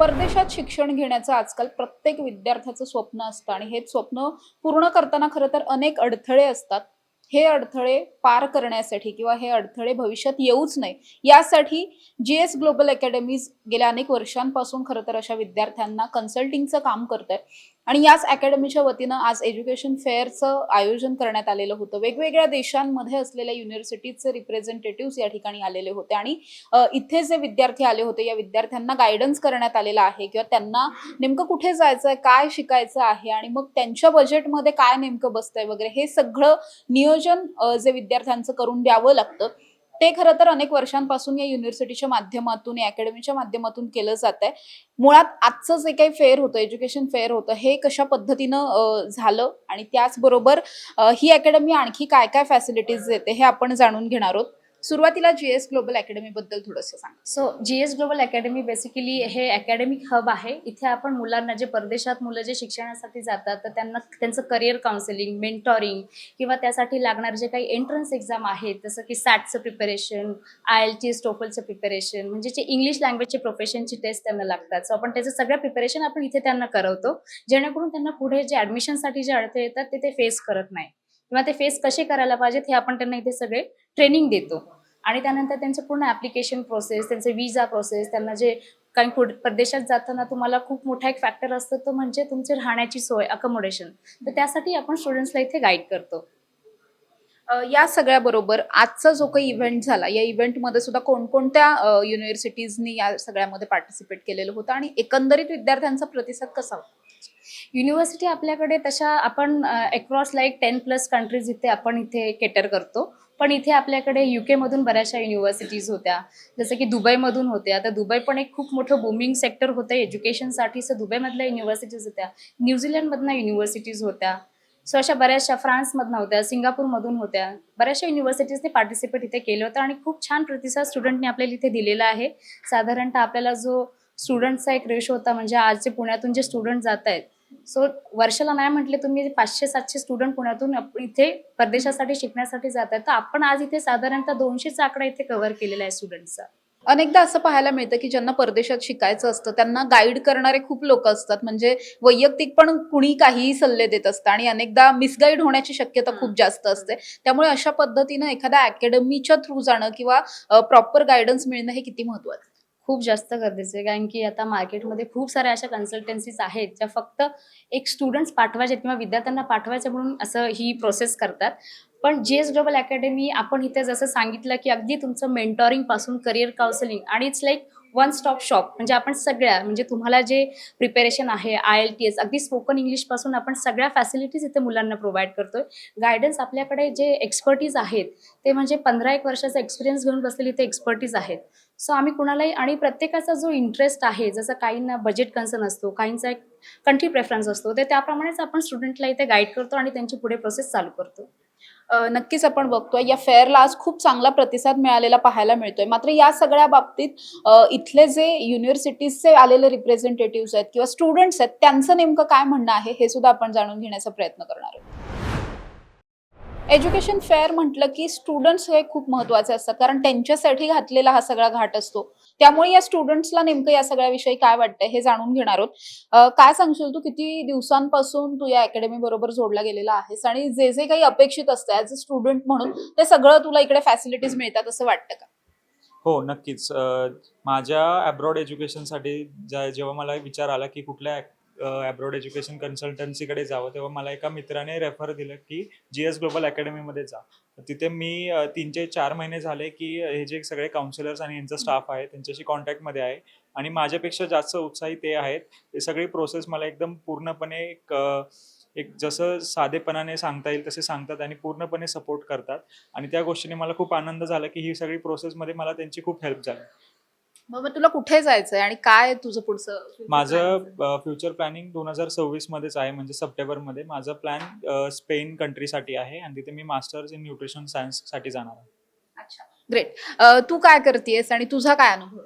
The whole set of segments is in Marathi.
परदेशात शिक्षण घेण्याचं आजकाल प्रत्येक विद्यार्थ्याचं स्वप्न असतं आणि हे स्वप्न पूर्ण करताना खरं तर अनेक अडथळे असतात. हे अडथळे पार करण्यासाठी किंवा हे अडथळे भविष्यात येऊच नये यासाठी जी एस ग्लोबल अकॅडमीज गेल्या अनेक वर्षांपासून खरं तर अशा विद्यार्थ्यांना कन्सल्टिंगचं काम करत आहे आणि याच अकॅडमीच्या वतीनं आज एज्युकेशन फेअरचं आयोजन करण्यात आलेलं होतं. वेगवेगळ्या देशांमध्ये असलेल्या युनिव्हर्सिटीजचे रिप्रेझेंटेटिव्ह या ठिकाणी आलेले होते. आणि इथे जे विद्यार्थी आले होते या विद्यार्थ्यांना गायडन्स करण्यात आलेला आहे किंवा त्यांना नेमकं कुठे जायचं आहे काय शिकायचं आहे आणि मग त्यांच्या बजेटमध्ये काय नेमकं बसतंय वगैरे हे सगळं नियोजन जे विद्यार्थ्यांचं करून द्यावं लागतं. ते खरं तर अनेक वर्षांपासून या युनिव्हर्सिटीच्या माध्यमातून या अकॅडमीच्या माध्यमातून केलं जात आहे. मुळात आजचं जे काही फेअर होतं एज्युकेशन फेअर होतं हे कशा पद्धतीनं झालं? आणि त्याचबरोबर ही अकॅडमी आणखी काय काय फॅसिलिटीज देते हे आपण जाणून घेणार आहोत. सुरुवातीला जी एस ग्लोबल अकॅडमी बद्दल थोडंसं सांग. So G S global academy basically हे अकॅडमिक हब आहे. इथे आपण मुलांना जे परदेशात मुलं जे शिक्षणासाठी जातात तर त्यांना त्यांचं करिअर काउन्सिलिंग मेंटॉरिंग किंवा त्यासाठी लागणारे जे काही एंट्रन्स एक्झाम आहेत जसं की सॅटचं प्रिपरेशन आय एल टी स्टोफलचं प्रिपरेशन म्हणजे जे इंग्लिश लँग्वेजचे प्रोफेशनची टेस्ट त्यांना लागतात. सो आपण त्याचं सगळं प्रिपरेशन आपण इथे त्यांना करवतो जेणेकरून त्यांना पुढे जे ॲडमिशनसाठी जे अडथळे येतात ते ते फेस करत नाही. किंवा ते फेस कसे करायला पाहिजेत हे आपण त्यांना इथे सगळे ट्रेनिंग देतो. आणि त्यानंतर त्यांचं पूर्ण ॲप्लिकेशन प्रोसेस त्यांचे विजा प्रोसेस त्यांना जे काही परदेशात जाताना तुम्हाला खूप मोठा एक फॅक्टर असतो तो म्हणजे तुमची राहण्याची सोय अकोमोडेशन तर त्यासाठी आपण स्टुडंट्सला इथे गाईड करतो. या सगळ्याबरोबर आजचा जो काही इव्हेंट झाला या इव्हेंटमध्ये सुद्धा कोणकोणत्या युनिव्हर्सिटीजनी या सगळ्यामध्ये पार्टिसिपेट केलेलं होतं आणि एकंदरीत विद्यार्थ्यांचा प्रतिसाद कसा होता? युनिव्हर्सिटी आपल्याकडे तशा आपण across like ten plus countries इथे आपण इथे केटर करतो. पण इथे आपल्याकडे युकेमधून बऱ्याचशा युनिव्हर्सिटीज होत्या. जसं की दुबईमधून होत्या. तर दुबई पण एक खूप मोठं बुमिंग सेक्टर होतं. एज्युकेशनसाठी सो दुबईमधल्या युनिव्हर्सिटीज होत्या. न्यूझीलंडमधनं युनिव्हर्सिटीज होत्या. सो अशा बऱ्याचशा फ्रान्समधनं होत्या सिंगापूरमधून होत्या. बऱ्याचशा युनिव्हर्सिटीजने पार्टिसिपेट इथे केलं होतं आणि खूप छान प्रतिसाद स्टुडंटने आपल्याला इथे दिलेला आहे. साधारणतः आपल्याला जो स्टुडंटचा एक रेशो होता म्हणजे आज जे पुण्यातून जे स्टुडंट जात आहेत सो वर्षाला नाही म्हटले तुम्ही पाचशे सातशे स्टुडंट पुण्यातून इथे परदेशासाठी शिकण्यासाठी जात आहेत तर आपण आज इथे साधारणतः दोनशेचा आकडा इथे कव्हर केलेला आहे स्टुडंटचा अनेकदा असं पाहायला मिळतं की ज्यांना परदेशात शिकायचं असतं त्यांना गाईड करणारे खूप लोक असतात. म्हणजे वैयक्तिक पण कुणी काहीही सल्ले देत असतं आणि अनेकदा मिसगाईड होण्याची शक्यता खूप जास्त असते. त्यामुळे अशा पद्धतीनं एखाद्या अकॅडमीच्या थ्रू जाणं किंवा प्रॉपर गायडन्स मिळणं हे किती महत्वाचं? खूप जास्त गरजेचं आहे. कारण की आता मार्केटमध्ये खूप साऱ्या अशा कन्सल्टन्सीज आहेत ज्या फक्त एक स्टुडंट्स पाठवायचे किंवा विद्यार्थ्यांना पाठवायचे म्हणून असं ही प्रोसेस करतात. पण जी एस ग्लोबल अकॅडमी आपण इथे जसं सांगितलं की अगदी तुमचं मेंटॉरिंगपासून करिअर काउन्सिलिंग आणि it's like one stop shop म्हणजे आपण सगळ्या म्हणजे तुम्हाला जे प्रिपेरेशन आहे आय एल टी एस अगदी स्पोकन इंग्लिशपासून आपण सगळ्या फॅसिलिटीज इथे मुलांना प्रोव्हाइड करतोय. गायडन्स आपल्याकडे जे एक्सपर्टीज आहेत ते म्हणजे पंधरा एक वर्षाचा एक्सपिरियन्स घेऊन बसलेले इथे एक्सपर्टीज आहेत. सो आम्ही कुणालाही आणि प्रत्येकाचा जो इंटरेस्ट आहे जसं काहींना बजेट कन्सर्न असतो काहींचा एक कंट्री प्रेफरन्स असतो ते त्याप्रमाणेच आपण स्टुडंटला इथे गाईड करतो आणि त्यांची पुढे प्रोसेस चालू करतो. नक्कीच आपण बघतोय या फेअरला आज खूप चांगला प्रतिसाद मिळालेला पाहायला मिळतोय. मात्र या सगळ्या बाबतीत इथले जे युनिव्हर्सिटीजचे आलेले रिप्रेझेंटेटिव्ह आहेत किंवा स्टुडंट्स आहेत त्यांचं नेमकं काय म्हणणं आहे हे सुद्धा आपण जाणून घेण्याचा प्रयत्न करणार आहोत. एज्युकेशन फेअर म्हटलं की स्टुडंट्स हे खूप महत्त्वाचे असतात. कारण त्यांच्यासाठी घातलेला हा सगळा घाट असतो. त्यामुळे या स्टुडंट्सला नेमकं या सगळ्याविषयी काय वाटतंय हे जाणून घेणार आहोत. काय सांगशील तू? किती दिवसांपासून तू या अकॅडमी बरोबर जोडला गेलेला आहेस? आणि जे जे काही अपेक्षित असतं ऍज अ स्टुडंट म्हणून ते सगळं तुला इकडे फॅसिलिटीज मिळतात असं वाटतं का? हो नक्कीच. माझ्या अब्रॉड एज्युकेशनसाठी ज्या जेव्हा मला विचार आला की कुठल्या अब्रॉड एज्युकेशन कन्सल्टन्सीकडे जावं तेव्हा मला एका मित्राने रेफर दिलं की जी एस ग्लोबल अकॅडमीमध्ये जा. तिथे मी तीनचे तीन ते चार महिने झाले की हे जे सगळे काउन्सिलर्स आणि यांचा स्टाफ आहे त्यांच्याशी कॉन्टॅक्टमध्ये आहे. आणि माझ्यापेक्षा जास्त उत्साही ते आहेत. ते सगळी प्रोसेस मला एकदम पूर्णपणे एक एक जसं साधेपणाने सांगता येईल तसे सांगतात आणि पूर्णपणे सपोर्ट करतात. आणि त्या गोष्टीने मला खूप आनंद झाला की ही सगळी प्रोसेसमध्ये मला त्यांची खूप हेल्प झाली. मग तुला कुठे जायचंय आणि काय तुझं पुढचं माझं? फ्युचर प्लॅनिंग दोन हजार सव्वीस मध्येच आहे म्हणजे सप्टेंबरमध्ये माझं प्लॅन स्पेन कंट्रीसाठी आहे आणि तिथे मी मास्टर्स इन न्यूट्रिशन सायन्ससाठी जाणार आहे अच्छा ग्रेट तू काय करतेयस आणि तुझा काय अनुभव?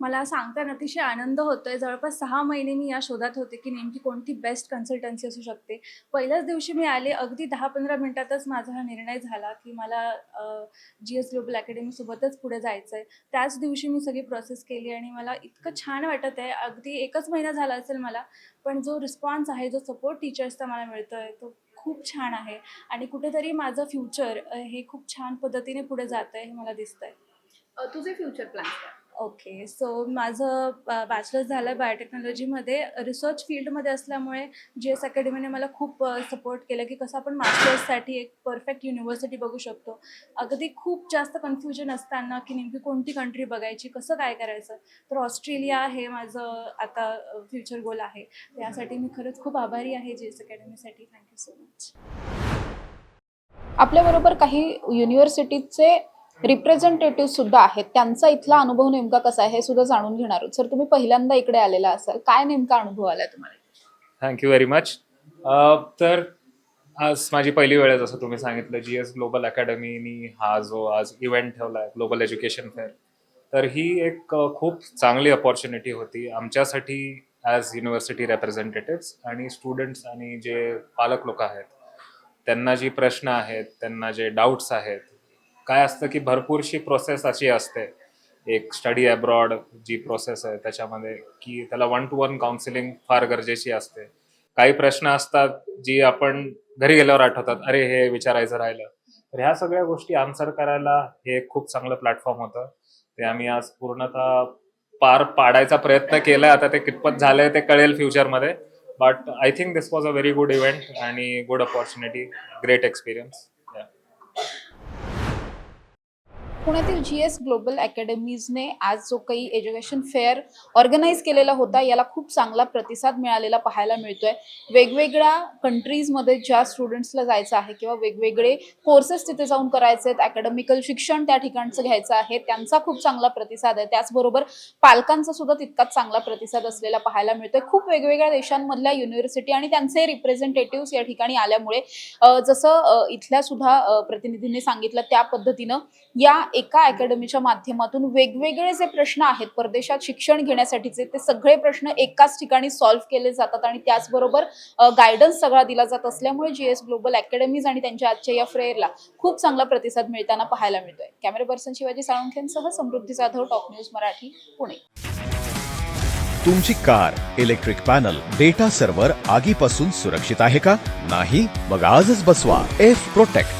मला सांगताना अतिशय आनंद होतोय. जवळपास सहा महिने मी या शोधात होते की नेमकी कोणती बेस्ट कन्सल्टन्सी असू शकते. पहिल्याच दिवशी मी आले अगदी दहा पंधरा मिनिटातच माझा हा निर्णय झाला की मला जी एस ग्लोबल अकॅडमीसोबतच पुढे जायचं आहे त्याच दिवशी मी सगळी प्रोसेस केली आणि मला इतकं छान वाटत आहे. अगदी एकच महिना झाला असेल मला पण जो रिस्पॉन्स आहे जो सपोर्ट टीचर्सचा मला मिळतो आहे तो खूप छान आहे. आणि कुठेतरी माझं फ्युचर हे खूप छान पद्धतीने पुढे जात आहे हे मला दिसतंय. आहे तुझे फ्युचर प्लॅन ओके सो माझं बॅचलर्स झालं बायोटेक्नॉलॉजीमध्ये रिसर्च फील्डमध्ये असल्यामुळे जी एस अकॅडमीने मला खूप सपोर्ट केलं की कसं आपण मास्टर्ससाठी एक परफेक्ट युनिव्हर्सिटी बघू शकतो. अगदी खूप जास्त कन्फ्युजन असताना की नेमकी कोणती कंट्री बघायची कसं काय करायचं? तर ऑस्ट्रेलिया हे माझं आता फ्युचर गोल आहे. यासाठी मी खरंच खूप आभारी आहे जी एस अकॅडमीसाठी थँक्यू सो मच आपल्याबरोबर काही युनिव्हर्सिटीचे रिप्रेझेंटेटिव्ह सुद्धा आहेत. त्यांचा इथला अनुभव नेमका कसा आहे हे सुद्धा जाणून घेणार आहोत. सर तुम्ही पहिल्यांदा इकडे आलेला असाल. काय नेमका अनुभव आला तुम्हाला? थँक्यू व्हेरी मच तर आज माझी पहिली वेळ आहे जसं तुम्ही सांगितलं जी एस ग्लोबल अकॅडमीनी हा जो आज इव्हेंट ठेवला आहे ग्लोबल एज्युकेशन फेअर तर ही एक खूप चांगली अपॉर्च्युनिटी होती आमच्यासाठी ॲज युनिव्हर्सिटी रेप्रेझेंटेटिव्स आणि स्टुडंट्स आणि जे पालक लोक आहेत. त्यांना जी प्रश्न आहेत त्यांना जे डाऊट्स आहेत काय असतं की भरपूरशी प्रोसेस अशी असते. एक स्टडी अब्रॉड जी प्रोसेस आहे त्याच्यामध्ये की त्याला वन टू वन काउन्सिलिंग फार गरजेची असते. काही प्रश्न असतात जी आपण घरी गेल्यावर आठवतात अरे हे विचारायचं राहिलं. तर ह्या सगळ्या गोष्टी आन्सर करायला हे खूप चांगलं प्लॅटफॉर्म होतं. ते आम्ही आज पूर्णतः पार पाडायचा प्रयत्न केलाय आता ते कितपत झालंय ते कळेल फ्युचरमध्ये but I think this was a very good event आणि गुड अपॉर्च्युनिटी ग्रेट एक्सपिरियन्स पुण्यातील जी एस ग्लोबल अकॅडमीजने आज जो काही एज्युकेशन फेअर ऑर्गनाईज केलेला होता याला खूप चांगला प्रतिसाद मिळालेला पाहायला मिळतोय. वेगवेगळ्या कंट्रीजमध्ये ज्या स्टुडंट्सला जायचं आहे किंवा वेगवेगळे कोर्सेस तिथे जाऊन करायचे आहेत अकॅडमिकल शिक्षण त्या ठिकाणचं घ्यायचं आहे त्यांचा खूप चांगला प्रतिसाद आहे. त्याचबरोबर पालकांचा सुद्धा तितकाच चांगला प्रतिसाद असलेला पाहायला मिळतोय. खूप वेगवेगळ्या देशांमधल्या युनिव्हर्सिटी आणि त्यांचे रिप्रेझेंटेटिव्ह या ठिकाणी आल्यामुळे जसं इथल्या सुद्धा प्रतिनिधींनी सांगितलं त्या पद्धतीनं या एका अकॅडमीच्या माध्यमातून वेगवेगळे जे प्रश्न आहेत परदेशात शिक्षण घेण्यासाठीचे ते सगळे प्रश्न एकाच ठिकाणी सॉल्व्ह केले जातात आणि त्याचबरोबर गायडन्स सगळा दिला जात असल्यामुळे जी एस ग्लोबल अकॅडमीज आणि त्यांच्या आजच्या या फ्रेअरला खूप चांगला प्रतिसाद मिळताना पाहायला मिळतोय. कॅमेरा पर्सन शिवाजी साळुंखेंसह समृद्धी जाधव टॉप न्यूज मराठी पुणे. तुमची car electric panel data server आगीपासून सुरक्षित आहे का? नाही? मग आजच बसवा. F protect